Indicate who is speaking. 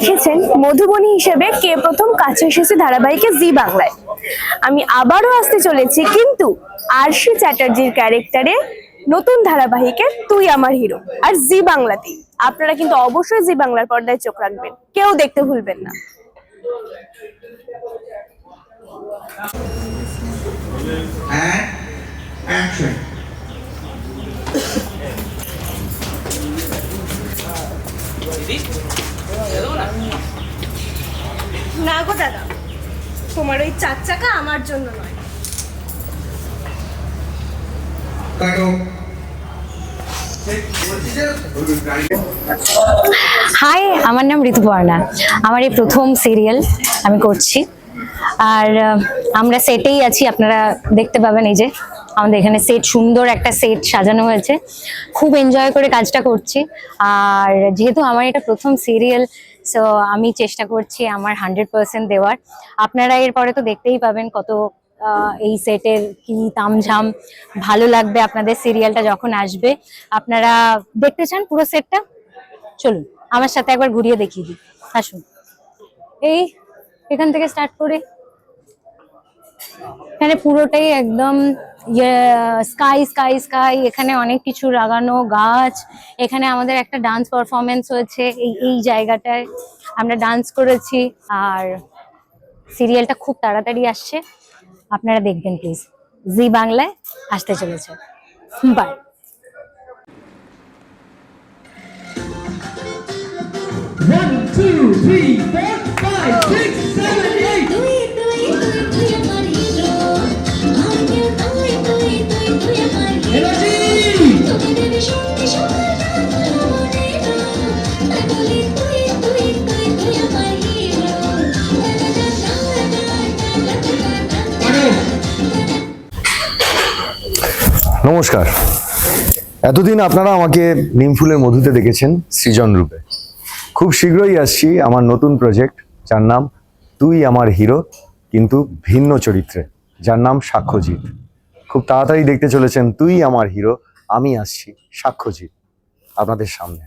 Speaker 1: দেখেছেন মধুবনী হিসেবে কে প্রথম কাছে এসেছে ধারাবাহিকে জি বাংলায়। আমি আবারও আসতে চলেছি কিন্তু আরশি চ্যাটার্জির ক্যারেক্টারে নতুন ধারাবাহিকে তুই আমার হিরো আর জি বাংলাতেই। আপনারা কিন্তু অবশ্যই জি বাংলার পর্দায় চোখ রাখবেন। কেউ দেখতে ভুলবেন না।
Speaker 2: action.
Speaker 1: না গো দাদা তোমার ওই চার চাকা আমার জন্য নয়।
Speaker 3: হাই আমার নাম ঋতুপর্ণা আমার এই প্রথম সিরিয়াল আমি করছি। আর আমরা সেটেই আছি আপনারা দেখতে পাবেন এই যে। আমাদের এখানে সেট সুন্দর একটা সেট সাজানো হয়েছে। খুব এনজয় করে কাজটা করছি। আর যেহেতু আমার এটা প্রথম সিরিয়াল সো আমি চেষ্টা করছি আমার হান্ড্রেড পার্সেন্ট দেওয়ার। আপনারা এরপরে তো দেখতেই পাবেন কত এই সেটের কি তামঝাম ভালো লাগবে আপনাদের সিরিয়ালটা যখন আসবে। আপনারা দেখতে চান পুরো সেটটা চলুন, আমার সাথে একবার ঘুরিয়ে দেখিয়ে দিই। আসুন। এই, এখান থেকে স্টার্ট করে। এখানে পুরোটাই একদম স্কাই স্কাই স্কাই এখানে অনেক কিছু লাগানো গাছ এখানে আমাদের একটা ডান্স পারফরমেন্স হয়েছে এই এই জায়গাটায় আমরা ডান্স করেছি আর সিরিয়ালটা খুব তাড়াতাড়ি আসছে আপনারা দেখবেন প্লিজ জি বাংলায় আসতে চলেছে। Bye
Speaker 4: One, two, three, four,
Speaker 5: নমস্কার। এতদিন আপনারা আমাকে নিমফুলের মধুতে দেখেছেন সৃজন রূপে। খুব শীঘ্রই আসছি আমার নতুন প্রজেক্ট যার নাম তুই আমার হিরো, কিন্তু ভিন্ন চরিত্রে, যার নাম সাক্ষ্যজিৎ। খুব তাড়াতাড়ি দেখতে চলেছেন তুই আমার হিরো, আমি আসছি সাক্ষ্যজিৎ, আপনাদের সামনে।